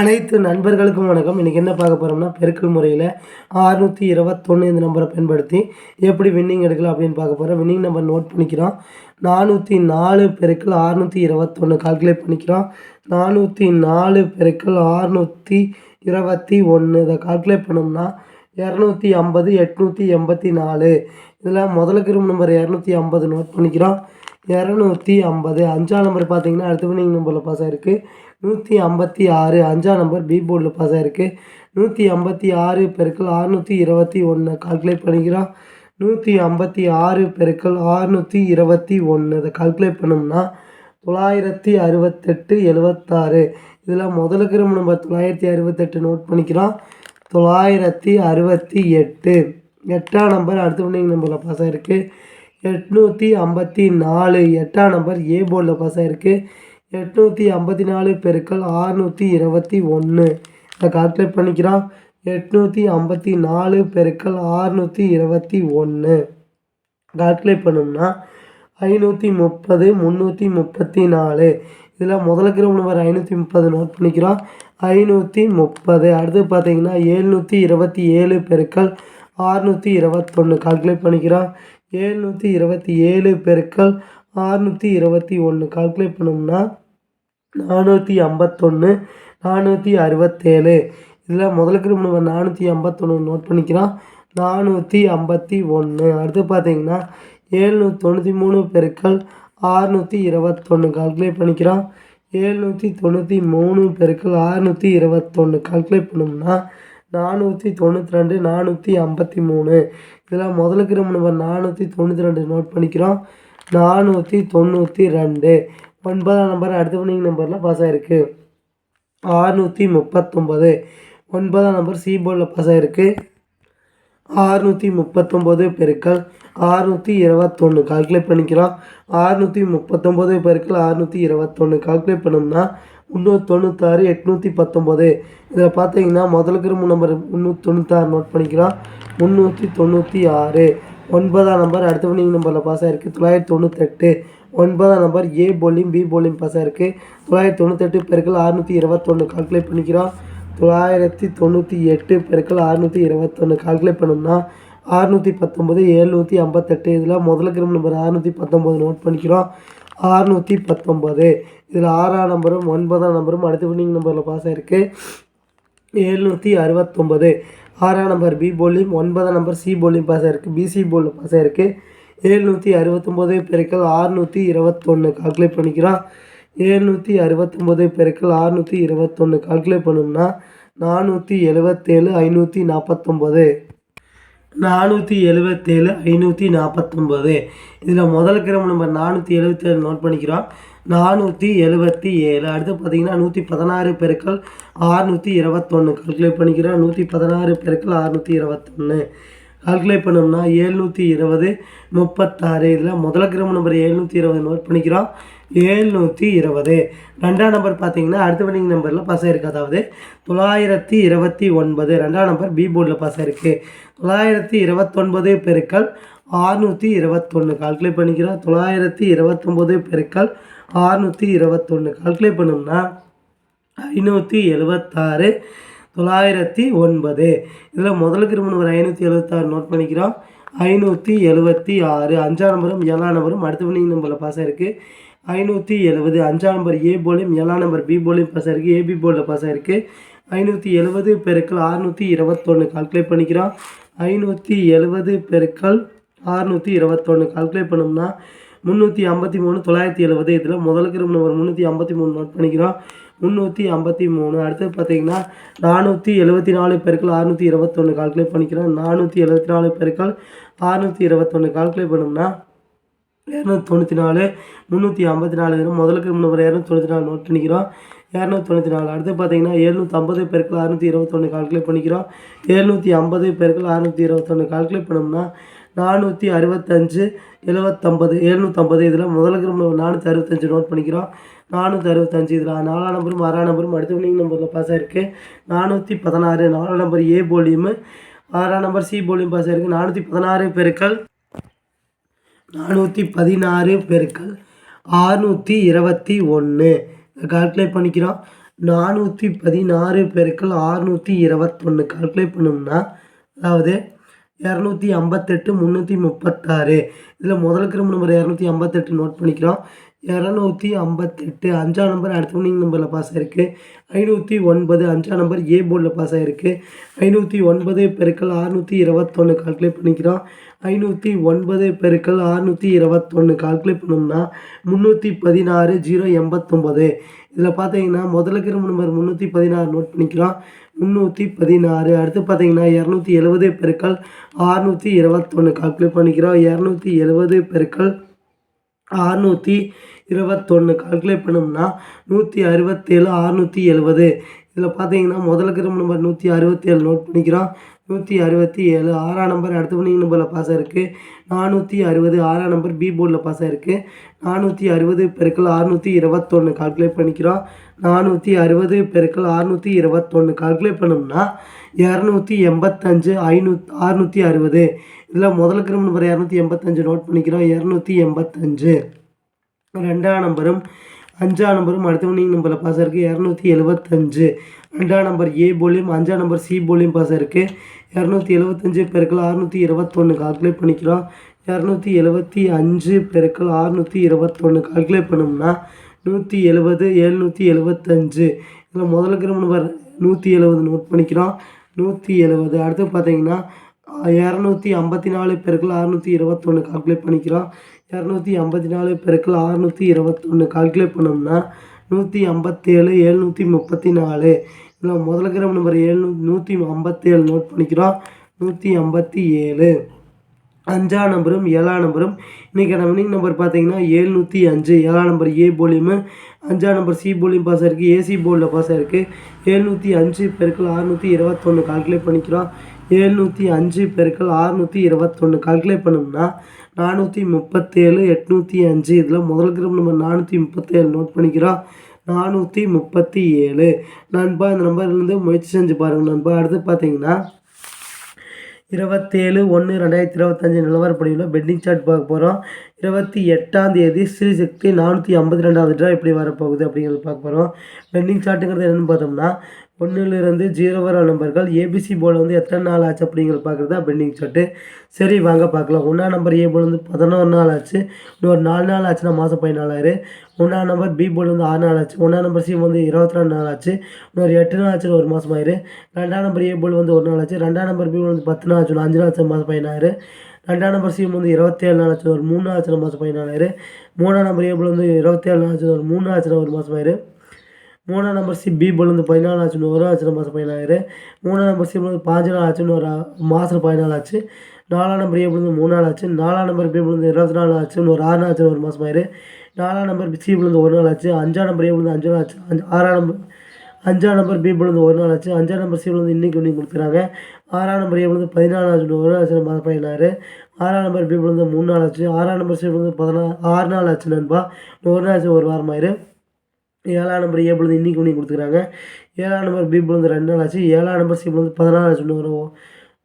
அனைத்து நண்பர்களுக்கும் வணக்கம். இன்றைக்கி என்ன பார்க்க போகிறோம்னா பெருக்கல் முறையில் அறுநூற்றி இருபத்தொன்று இந்த நம்பரை பயன்படுத்தி எப்படி வின்னிங் எடுக்கலாம் அப்படின்னு பார்க்க போகிறோம் வின்னிங் நம்பர் நோட் பண்ணிக்கிறோம். நானூற்றி நாலு பெருக்கள் அறுநூற்றி இருபத்தொன்று கால்குலேட் பண்ணிக்கிறோம். நானூற்றி நாலு பெருக்கள் அறுநூற்றி இருபத்தி ஒன்று இதை கால்குலேட் பண்ணோம்னா இரநூத்தி ஐம்பது எட்நூற்றி எண்பத்தி நாலு. இதில் முதல கிரும்பு நம்பர் இரநூத்தி ஐம்பது நோட் பண்ணிக்கிறோம். இரநூத்தி ஐம்பது அஞ்சாம் நம்பர் பார்த்தீங்கன்னா அடுத்த வினிங் நம்பரில் பாஸ் ஆகிருக்கு நூற்றி ஐம்பத்தி ஆறு அஞ்சாம் நம்பர் பி போர்டில் பாஸ் ஆகிருக்கு நூற்றி ஐம்பத்தி ஆறு பெருக்கள் ஆறுநூற்றி இருபத்தி ஒன்று கால்குலேட் பண்ணிக்கிறோம். நூற்றி ஐம்பத்தி ஆறு பெருக்கள் ஆறுநூற்றி இருபத்தி ஒன்று இதை கால்குலேட் பண்ணோம்னா தொள்ளாயிரத்தி அறுபத்தெட்டு எழுபத்தாறு இதில் முதல்ல கிரும்பு நம்பர் தொள்ளாயிரத்தி அறுபத்தெட்டு நோட் பண்ணிக்கிறோம். தொள்ளாயிரத்தி அறுபத்தி எட்டு. எட்டாம் நம்பர் அடுத்த வினிங் நம்பரில் பாஸ் ஆகிருக்கு எட்நூற்றி ஐம்பத்தி நாலு. எட்டாம் நம்பர் ஏ போர்டில் பாஸ் ஆகிருக்கு எட்நூற்றி ஐம்பத்தி நாலு பெருக்கள் ஆறுநூற்றி இருபத்தி ஒன்று இதை கால்குலேட் பண்ணிக்கிறோம். எட்நூற்றி ஐம்பத்தி நாலு பெருக்கள் ஆறுநூற்றி இருபத்தி ஒன்று கால்குலேட் பண்ணோம்னா ஐநூற்றி முப்பது முந்நூற்றி முப்பத்தி நாலு. இதில் முதலுக்கு நம்பர் ஐநூற்றி முப்பது நோட் பண்ணிக்கிறோம். ஐநூற்றி முப்பது. அடுத்து பார்த்தீங்கன்னா ஏழ்நூற்றி இருபத்தி ஏழு பெருக்கள் ஆறுநூற்றி இருபத்தொன்று கால்குலேட் பண்ணிக்கிறோம். ஏழ்நூற்றி இருபத்தி ஏழு பெருக்கள் ஆறுநூற்றி இருபத்தி ஒன்று கால்குலேட் பண்ணோம்னா நானூற்றி ஐம்பத்தொன்று நானூற்றி அறுபத்தேழு. இதில் முதலுக்கு நம்ம நானூற்றி ஐம்பத்தொன்று நோட் பண்ணிக்கிறோம். நானூற்றி ஐம்பத்தி ஒன்று அடுத்து பார்த்தீங்கன்னா ஏழ்நூற்றி தொண்ணூற்றி மூணு பெருக்கள் ஆறுநூற்றி இருபத்தொன்று கால்குலேட் பண்ணிக்கிறோம். ஏழ்நூற்றி தொண்ணூற்றி மூணு பெருக்கள் ஆறுநூற்றி இருபத்தொன்று கால்குலேட் பண்ணோம்னா நானூற்றி தொண்ணூற்றி ரெண்டு நானூற்றி ஐம்பத்தி மூணு. இதில் முதலுக்கு நம்ம நானூற்றி தொண்ணூற்றி ரெண்டு நோட் பண்ணிக்கிறோம். நானூற்றி தொண்ணூற்றி ரெண்டு. ஒன்பதாம் நம்பர் அடுத்த வினிங் நம்பரில் பாஸ் ஆகிருக்கு ஆறுநூற்றி முப்பத்தொம்பது ஒன்பதாம் நம்பர் சி போர்டில் பாஸ் ஆகிருக்கு ஆறுநூற்றி முப்பத்தொம்போது பெருக்கள் ஆறுநூற்றி இருபத்தொன்று கால்குலேட் பண்ணிக்கிறோம் ஆறுநூற்றி முப்பத்தொம்போது பெருக்கள் ஆறுநூற்றி இருபத்தொன்று கால்குலேட் பண்ணோம்னா முந்நூற்றி தொண்ணூத்தாறு எட்நூற்றி பத்தொம்போது. இதில் பார்த்தீங்கன்னா முதலுக்கு மூணு நம்பர் முந்நூற்றி தொண்ணூத்தாறு நோட் பண்ணிக்கிறோம் முந்நூற்றி தொண்ணூற்றி ஆறு. ஒன்பதாம் நம்பர் அடுத்த வினிங் நம்பரில் பாஸ் ஆகிருக்கு தொள்ளாயிரத்தி தொண்ணூத்தெட்டு. ஒன்பதாம் number A polling B polling pass ஆகிருக்கு தொள்ளாயிரத்தி தொண்ணூத்தெட்டு பெருக்கள் அறுநூற்றி இருபத்தொன்று கால்குலேட் பண்ணிக்கிறோம் தொள்ளாயிரத்தி தொண்ணூற்றி எட்டு பெருக்கள் அறுநூற்றி இருபத்தொன்று கால்குலேட் பண்ணோம்னா அறுநூற்றி பத்தொம்பது எழுநூற்றி ஐம்பத்தெட்டு. இதில் முதலுக்கு நம்பர் அறுநூற்றி பத்தொம்பது நோட் பண்ணிக்கிறோம். அறுநூற்றி பத்தொம்பது. இதில் ஆறாம் நம்பரும் ஒன்பதாம் நம்பரும் அடுத்த வினிங் நம்பரில் பாஸ் ஆகிருக்கு எழுநூற்றி அறுபத்தொம்பது. ஆறாம் நம்பர் பி போலிங் ஒன்பதாம் நம்பர் சி போலியும் பாஸ் ஆகிருக்கு பிசி போலில் பாஸ் ஆகிருக்கு ஏழ்நூற்றி அறுபத்தொம்போது பெருக்கள் ஆறுநூற்றி இருபத்தொன்று கால்குலேட் பண்ணிக்கிறோம். ஏழ்நூற்றி அறுபத்தொம்போது பெருக்கள் ஆறுநூற்றி இருபத்தொன்று கால்குலேட் பண்ணோம்னா நானூற்றி எழுபத்தேழு ஐநூற்றி நாற்பத்தொம்போது நானூற்றி எழுபத்தேழு ஐநூற்றி நாற்பத்தொம்போது இதில் முதல் கிராம் நம்பர் நானூற்றி எழுபத்தேழு நோட் பண்ணிக்கிறோம். நானூற்றி எழுபத்தி ஏழு அடுத்து பார்த்தீங்கன்னா நூற்றி பதினாறு பெருக்கள் ஆறுநூற்றி இருபத்தொன்று கால்குலேட் பண்ணிக்கிறோம். நூற்றி பதினாறு பெருக்கள் ஆறுநூற்றி இருபத்தொன்று கால்குலேட் பண்ணோம்னா ஏழ்நூற்றி இருபது முப்பத்தாறு. இதில் முதல் கிராம் நம்பர் ஏழ்நூற்றி இருபது நோட் பண்ணிக்கிறோம். ஏழ்நூற்றி இருபது. ரெண்டாம் நம்பர் பார்த்தீங்கன்னா அடுத்த வினிங் நம்பரில் பாஸ் ஆயிருக்கு. அதாவது தொள்ளாயிரத்தி இருபத்தி ஒன்பது. ரெண்டாம் நம்பர் பி போர்டில் பாஸ் ஆயிருக்கு. தொள்ளாயிரத்தி இருபத்தொன்பது பெருக்கள் ஆறுநூற்றி இருபத்தொன்று கால்குலேட் பண்ணிக்கிறோம். தொள்ளாயிரத்தி இருபத்தொம்போது பெருக்கள் ஆறுநூற்றி இருபத்தொன்று கால்குலேட் பண்ணோம்னா ஐநூற்றி எழுபத்தாறு. தொள்ளாயிரத்தி ஒன்பது. இதில் முதல் இரும்பு ஒரு ஐநூற்றி எழுபத்தாறு நோட் பண்ணிக்கிறோம். ஐநூற்றி எழுபத்தி ஆறு அஞ்சாம் நம்பரும் ஏழாம் நம்பரும் அடுத்த வினிங் நம்பரில் பாஸ் ஆயிருக்கு ஐநூற்றி எழுபது அஞ்சாம் நம்பர் ஏ போலையும் ஏழாம் நம்பர் பி போலையும் பாஸ் ஆயிருக்கு ஏபி போர்டில் பாஸ் ஆயிருக்கு ஐநூற்றி எழுபது பெருக்கள் ஆறுநூற்றி இருபத்தொன்று கால்குலேட் பண்ணிக்கிறோம். ஐநூற்றி எழுபது பெருக்கள் ஆறுநூற்றி இருபத்தொன்று கால்குலேட் பண்ணோம்னா முந்நூற்றி ஐம்பத்தி மூணு தொள்ளாயிரத்தி எழுபது. இதில் முதலுக்கு நம்பர் முந்நூற்றி ஐம்பத்தி மூணு நோட் பண்ணிக்கிறோம். முந்நூற்றி ஐம்பத்தி மூணு. அடுத்தது பார்த்தீங்கன்னா நானூற்றி எழுபத்தி நாலு பெருக்கள் அறுநூற்றி இருபத்தொன்று கால்குலேட் பண்ணிக்கிறோம். நானூற்றி எழுபத்தி நாலு பெருக்கள் அறுநூற்றி இருபத்தொன்று கால்குலேட் பண்ணோம்னா இரநூத்தி தொண்ணூற்றி நாலு முந்நூற்றி ஐம்பத்தி நாலு வரும் முதலுக்கு நம்பர் இரநூத்தி தொண்ணூற்றி நாலு நோட் பண்ணிக்கிறோம். இரநூத்தி தொண்ணூற்றி நாலு. அடுத்து பார்த்தீங்கன்னா எழுநூற்றி ஐம்பது பெருக்கள் அறுநூற்றி இருபத்தொன்று கால்குலேட் பண்ணிக்கிறோம். எழுநூற்றி ஐம்பது பெருக்கள் அறுநூற்றி இருபத்தொன்று கால்குலேட் பண்ணோம்னா நானூற்றி அறுபத்தஞ்சு எழுபத்தம்பது எழுநூற்றம்பது இதில் முதலுக்கு நம்ம நானூற்றி அறுபத்தஞ்சு நோட் பண்ணிக்கிறோம். நானூற்றி அறுபத்தஞ்சு இதில் நாலாம் நம்பரும் ஆறாம் நம்பரும் அடுத்த வினிங் நம்பரில் பாஸ் ஆயிருக்கு. நானூற்றி பதினாறு நாலாம் நம்பர் ஏ போலியும் ஆறாம் நம்பர் சி போலியும் பாஸ் இருக்குது நானூற்றி பதினாறு பெருக்கள் நானூற்றி பதினாறு பெருக்கள் ஆறுநூற்றி இருபத்தி ஒன்று கால்குலேட் பண்ணிக்கிறோம். நானூற்றி பதினாறு பெருக்கள் ஆறுநூற்றி இருபத்தொன்று கால்குலேட் பண்ணோம்னா அதாவது இரநூத்தி ஐம்பத்தெட்டு முந்நூற்றி முப்பத்தாறு. இதில் முதல் கிரும்பு நம்பர் இரநூத்தி ஐம்பத்தெட்டு நோட் பண்ணிக்கிறோம். இரநூத்தி ஐம்பத்தெட்டு அஞ்சாம் நம்பர் அடுத்த வினிங் நம்பரில் பாஸ் ஆகிருக்கு ஐநூற்றி ஒன்பது அஞ்சாம் நம்பர் ஏ போர்டில் பாஸ் ஆகிருக்கு ஐநூற்றி ஒன்பது பெருக்கள் அறுநூற்றி இருபத்தொன்று கால்குலேட் பண்ணிக்கிறோம். ஐநூற்றி ஒன்பது பெருக்கள் அறுநூற்றி இருபத்தொன்று கால்குலேட் பண்ணோம்னா முந்நூற்றி பதினாறு ஜீரோ எண்பத்தொம்போது. இதில் பார்த்தீங்கன்னா முதல்ல கிரும்பு நம்பர் முந்நூற்றி பதினாறு நோட் பண்ணிக்கிறோம். முந்நூற்றி பதினாறு. அடுத்து பார்த்தீங்கன்னா இரநூத்தி எழுபது பெருக்கள் அறுநூற்றி இருபத்தொன்று கால்குலேட் பண்ணிக்கிறோம். இரநூத்தி எழுபது பெருக்கள் அறுநூற்றி இருபத்தொன்று கால்குலேட் பண்ணோம்னா நூற்றி அறுபத்தேழு அறுநூற்றி எழுபது இதில் பார்த்தீங்கன்னா முதல்ல கிரம நம்பர் நூற்றி அறுபத்தேழு நோட் பண்ணிக்கிறோம். நூற்றி அறுபத்தி ஏழு. ஆறாம் நம்பர் அடுத்த வினிங் நம்பரில் பாஸ் ஆயிருக்கு நானூற்றி அறுபது. ஆறாம் நம்பர் பி போர்டில் பாஸ் ஆயிருக்கு நானூற்றி அறுபது பெருக்கள் அறுநூற்றி இருபத்தொன்று கால்குலேட் பண்ணிக்கிறோம். நானூற்றி அறுபது பெருக்கள் அறுநூற்றி இருபத்தொன்று கால்குலேட் பண்ணோம்னா இரநூத்தி எண்பத்தஞ்சு ஐநூத் அறுநூற்றி அறுபது. இதில் முதல் கிரம நம்பர் இரநூத்தி எண்பத்தஞ்சு நோட் பண்ணிக்கிறோம். இரநூத்தி எண்பத்தஞ்சு. ரெண்டாம் நம்பரும் அஞ்சாம் நம்பரும் அடுத்த வினிங் நம்பரில் பாஸ் ஆயிருக்கு இரநூத்தி எழுபத்தஞ்சு. ரெண்டாம் நம்பர் ஏ போலியும் அஞ்சாம் நம்பர் சி போலியும் பாஸ் ஆயிருக்கு இரநூத்தி எழுபத்தஞ்சு பெருக்கள் அறுநூற்றி இருபத்தொன்று கால்குலேட் பண்ணிக்கிறோம். இரநூத்தி எழுபத்தி அஞ்சு பெருக்கள் அறுநூற்றி இருபத்தொன்று கால்குலேட் பண்ணோம்னா நூற்றி எழுபது எழுநூற்றி எழுபத்தஞ்சு இதில் முதல் இருக்கிற நம்பர் நூற்றி எழுபது நோட் பண்ணிக்கிறோம். நூற்றி எழுபது அடுத்து பார்த்தீங்கன்னா இரநூத்தி ஐம்பத்தி நாலு பெருக்கள் அறுநூற்றி இருபத்தொன்று கால்குலேட் பண்ணிக்கிறோம். இரநூத்தி ஐம்பத்தி நாலு பெருக்கள் அறுநூற்றி இருபத்தொன்று கால்குலேட் பண்ணோம்னா நூற்றி ஐம்பத்தேழு எழுநூற்றி முப்பத்தி நாலு. இதில் முதல் கிராம் நம்பர் ஏழ்நூ நூற்றி ஐம்பத்தேழு நோட் பண்ணிக்கிறோம். நூற்றி ஐம்பத்தி ஏழு. அஞ்சாம் நம்பரும் ஏழாம் நம்பரும். இன்றைக்கி வினிங் நம்பர் பார்த்தீங்கன்னா ஏழ்நூற்றி அஞ்சு. ஏழாம் நம்பர் ஏ போலியுமு அஞ்சாம் நம்பர் சி போலியும் பாஸ் ஆயிருக்கு. ஏசி போர்டில் பாஸ் ஆயிருக்கு. ஏழ்நூற்றி அஞ்சு பெருக்கள் அறுநூற்றி இருபத்தொன்று கால்குலேட் பண்ணிக்கிறோம். ஏழ்நூற்றி அஞ்சு பெருக்கள் அறுநூற்றி இருபத்தொன்று கால்குலேட் பண்ணோம்னா நானூற்றி முப்பத்தேழு எட்நூற்றி அஞ்சு. இதில் முதல் கிரம் நம்பர் நானூற்றி முப்பத்தேழு நோட் பண்ணிக்கிறோம். நானூற்றி முப்பத்தி ஏழு. நண்பா இந்த நம்பர்லேருந்து முயற்சி செஞ்சு பாருங்கள் நண்பா. அடுத்து பார்த்தீங்கன்னா இருபத்தேழு ஒன்று ரெண்டாயிரத்தி இருபத்தஞ்சி நிலவரப்படியில் பெட்டிங் சார்ட் பார்க்க போகிறோம் இருபத்தி எட்டாம் தேதி ஸ்ரீசக்தி நானூற்றி ஐம்பத்தி ரெண்டாவது ட்ரா எப்படி வரப்போகுது அப்படிங்கிறது பார்க்க போகிறோம் பெண்டிங் சார்ட்டுங்கிறது என்னென்னு பார்த்தோம்னா ஒன்றுலேருந்து ஜீரோ வர நம்பர்கள். ஏபிசி போர்டு வந்து எத்தனை நாள் ஆச்சு அப்படிங்கிறது பார்க்குறது தான் பெண்டிங் சார்ட்டு சரி வாங்க பார்க்கலாம். ஒன்றா நம்பர் ஏ போர்டு வந்து பதினோரு நாள் ஆச்சு. இன்னொரு நாலு நாள் ஆச்சுன்னா மாதம் பதினாலாயிரம். ஒன்றா நம்பர் பி போர்டு வந்து ஆறு நாள் ஆச்சு. ஒன்றா நம்பர் சி வந்து இருபத்தி ரெண்டு நாள் ஆச்சு. இன்னொரு எட்டு நாள் ஆச்சு ஒரு மாதம் ஆயிரு ரெண்டாம் நம்பர் ஏ போர்டு வந்து ஒரு நாள் ஆச்சு. ரெண்டாம் நம்பர் பி வந்து பத்து நாள் ஆச்சு. அஞ்சு நாள் ஆச்சு மாதம் பதினாயிரம். ரெண்டாம் நம்பர் சி வந்து இருபத்தேழு நாள் ஆச்சு ஒரு மூணு நாள் ஆச்சு மாதம் பதினாலாயிரம். மூணாம் நம்பர் ஏ வந்து இருபத்தேழு நாள் ஆச்சு ஒரு மூணு நாள் ஆச்சு ஒரு மாதம் ஆயிரு மூணாம் நம்பர் சி பி போல் வந்து பதினாலு ஆச்சுன்னு ஒரு ஆச்சு மாதம் பதினாயிரம் மூணாம் நம்பர் சி வந்து பாஞ்சு நாள் ஆச்சுன்னு ஒரு மாதம் பதினாலு ஆச்சு நாலாம் நம்பர் ஏ வந்து மூணு நாள் ஆச்சு நாலாம் நம்பர் பி வந்து இருபத்தி நாலு ஆச்சுன்னு ஒரு ஆறு நாள் ஆச்சு ஒரு மாதம் ஆயிரு நாலாம் நம்பர் சி வந்து ஒரு நாள் ஆச்சு அஞ்சாம் நம்பர் ஏ வந்து அஞ்சு நாள் ஆச்சு அஞ்சு ஆறாம் நம்பர் அஞ்சாம் நம்பர் பி வந்து ஒரு நாள் ஆச்சு அஞ்சாம் நம்பர் சி வந்து இன்றைக்கி ஒன்று கொடுத்துறாங்க ஆறாம் நம்பர் ஏ வந்து பதினாலு ஆச்சு ஒரு நாள் ஆச்சு மாதம் பதினாறு ஆறாம் நம்பர் பி வந்து மூணு நாள் ஆச்சு ஆறாம் நம்பர் சி வந்து பதினாறு ஆறு நாள் ஆச்சு நண்பா ஒரு நாள் ஆச்சு ஒரு வாரம் ஆயிரு ஏழாம் நம்பர் ஏ பொழுது இன்றைக்கி ஒன்று கொடுத்துருக்காங்க ஏழாம் நம்பர் பி பொழுது ரெண்டு நாள் ஆச்சு ஏழாம் நம்பர் சி பொழுது பதினாலு ஆச்சு ஒரு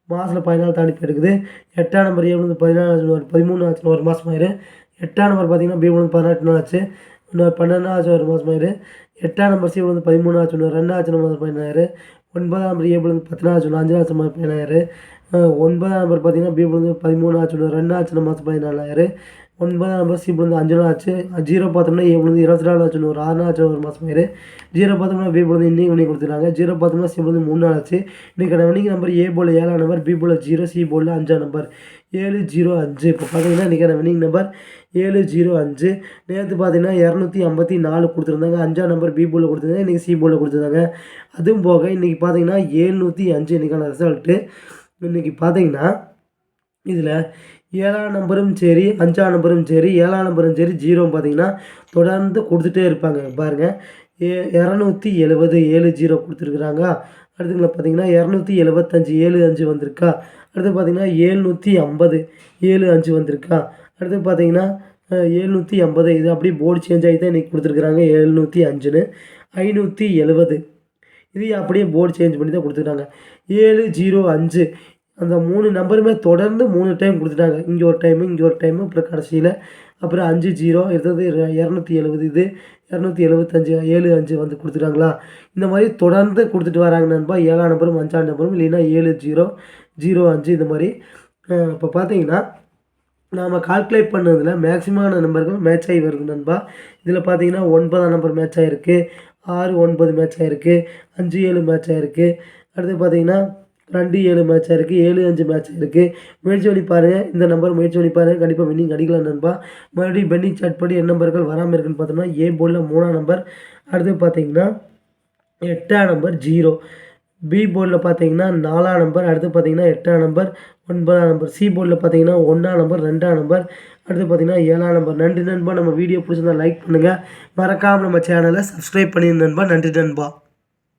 மாதத்தில் பதினாலு தாண்டி போயிருக்குது எட்டாம் நம்பர் ஏ வந்து பதினாலு ஆச்சு ஒரு பதிமூணு ஆச்சு ஒரு மாதம் ஆயிரு எட்டாம் நம்பர் பார்த்தீங்கன்னா பி வந்து பதினெட்டு நாள் ஆச்சு இன்னொரு பன்னெண்டு ஆச்சு ஒரு மாதம் ஆயிரு எட்டாம் நம்பர் சி வந்து பதிமூணு ஆச்சு இன்னொரு ரெண்டு ஆச்சு மாதம் பதினாயிரம் ஒன்பதாம் நம்பர் ஏ வந்து பத்து நாள் ஆச்சு அஞ்சு ஆச்சு மாதம் ஒன்பதாம் நம்பர் பார்த்தீங்கன்னா பி வந்து பதிமூணு ஆச்சு ரெண்டு ஆச்சு மாதம் பதினாலாயிரம் ஒன்பதாம் நம்பர் இப்போ வந்து அஞ்சு நாள் ஆச்சு. ஜீரோ பார்த்தோம்னா ஏ வந்து இருபத்தி நாலு ஆச்சு. ஒரு ஆறு நாள் ஆச்சு. ஒரு மாதம் ஆயிரு. ஜீரோ பார்த்தோம்னா பி வந்து இன்னைக்கு பண்ணி கொடுத்துருக்காங்க ஜீரோ பார்த்தோம்னா சி வந்து மூணு நாள் ஆச்சு. இன்றைக்கி இன்னைக்கு நம்பர் ஏ போல் ஏழாம் number B pole zero C pole அஞ்சாம் நம்பர் ஏழு ஜீரோ அஞ்சு. இப்போ பார்த்தீங்கன்னா இன்றைக்கான வினிங் நம்பர் ஏழு ஜீரோ அஞ்சு. நேற்று பார்த்தீங்கன்னா இரநூத்தி ஐம்பத்தி நாலு கொடுத்துருந்தாங்க. அஞ்சாம் நம்பர் பி போல் கொடுத்துருந்தாங்க. இன்றைக்கி சி போல் கொடுத்துருந்தாங்க. அதுவும் போக இன்றைக்கி பார்த்தீங்கன்னா ஏழ்நூற்றி அஞ்சு. இன்றைக்கான ரிசல்ட்டு இன்றைக்கி பார்த்தீங்கன்னா இதில் ஏழாம் நம்பரும் சரி அஞ்சாம் நம்பரும் சரி ஏழாம் நம்பரும் சரி ஜீரோ பார்த்தீங்கன்னா தொடர்ந்து கொடுத்துட்டே இருப்பாங்க. பாருங்கள் ஏ இரநூத்தி எழுபது ஏழு ஜீரோ கொடுத்துருக்குறாங்க. அடுத்துங்களா பார்த்தீங்கன்னா இரநூத்தி எழுபத்தஞ்சி ஏழு அஞ்சு வந்திருக்கா. அடுத்து பார்த்தீங்கன்னா ஏழ்நூற்றி ஐம்பது ஏழு அஞ்சு வந்திருக்கா. அடுத்து பார்த்தீங்கன்னா ஏழ்நூற்றி ஐம்பது. இது அப்படியே போர்டு சேஞ்ச் ஆகி தான் இன்றைக்கி கொடுத்துருக்குறாங்க. ஏழ்நூற்றி அஞ்சுன்னு. ஐநூற்றி எழுபது. இது அப்படியே போர்டு சேஞ்ச் பண்ணி தான் கொடுத்துருக்காங்க. ஏழு ஜீரோ அஞ்சு. அந்த மூணு நம்பருமே தொடர்ந்து மூணு டைம் கொடுத்துட்டாங்க. இங்கே ஒரு டைமு இங்கே ஒரு டைமு அப்புறம் கடைசியில் அப்புறம் அஞ்சு ஜீரோ இருந்தது இரநூத்தி எழுபது இது இரநூத்தி எழுபத்தஞ்சு ஏழு அஞ்சு வந்து கொடுத்துட்டாங்களா? இந்த மாதிரி தொடர்ந்து கொடுத்துட்டு வராங்க நண்பா. ஏழாம் நம்பரும் அஞ்சாம் நம்பரும் இல்லைன்னா ஏழு ஜீரோ ஜீரோ அஞ்சு இந்த மாதிரி. இப்போ பார்த்தீங்கன்னா நாம் கால்குலேட் பண்ணதில் மேக்ஸிமமான நம்பர்கள் மேட்ச் ஆகி வருது நண்பா. இதில் பார்த்தீங்கன்னா ஒன்பதாம் நம்பர் மேட்ச் ஆகிருக்கு ஆறு ஒன்பது மேட்ச் ஆகிருக்கு அஞ்சு ஏழு மேட்ச் ஆகிருக்கு அடுத்து பார்த்தீங்கன்னா ரெண்டு ஏழு மேட்ச் இருக்குது ஏழு அஞ்சு மேட்ச் இருக்குது முயற்சி பண்ணி பாருங்கள் இந்த நம்பர் முயற்சி பண்ணி பாருங்கள் கண்டிப்பாக வின்னிங் அடிக்கலாம் நண்பா. மறுபடியும் பெண்டிங் சாட் படி என் நம்பர்கள் வராமல் இருக்குன்னு பார்த்தோம்னா ஏ போர்டில் மூணாம் நம்பர் அடுத்து பார்த்தீங்கன்னா எட்டாம் நம்பர் ஜீரோ பி போர்டில் பார்த்தீங்கன்னா நாலாம் நம்பர் அடுத்து பார்த்தீங்கன்னா எட்டாம் நம்பர் ஒன்பதாம் நம்பர் சி போர்டில் பார்த்தீங்கன்னா ஒன்றாம் நம்பர் ரெண்டாம் நம்பர் அடுத்து பார்த்தீங்கன்னா ஏழாம் நம்பர் நன்றி நண்பா. நம்ம வீடியோ பிடிச்சிருந்தா லைக் பண்ணுங்கள் மறக்காமல் நம்ம சேனலை சப்ஸ்கிரைப் பண்ணி நண்பா. நன்றி நண்பா.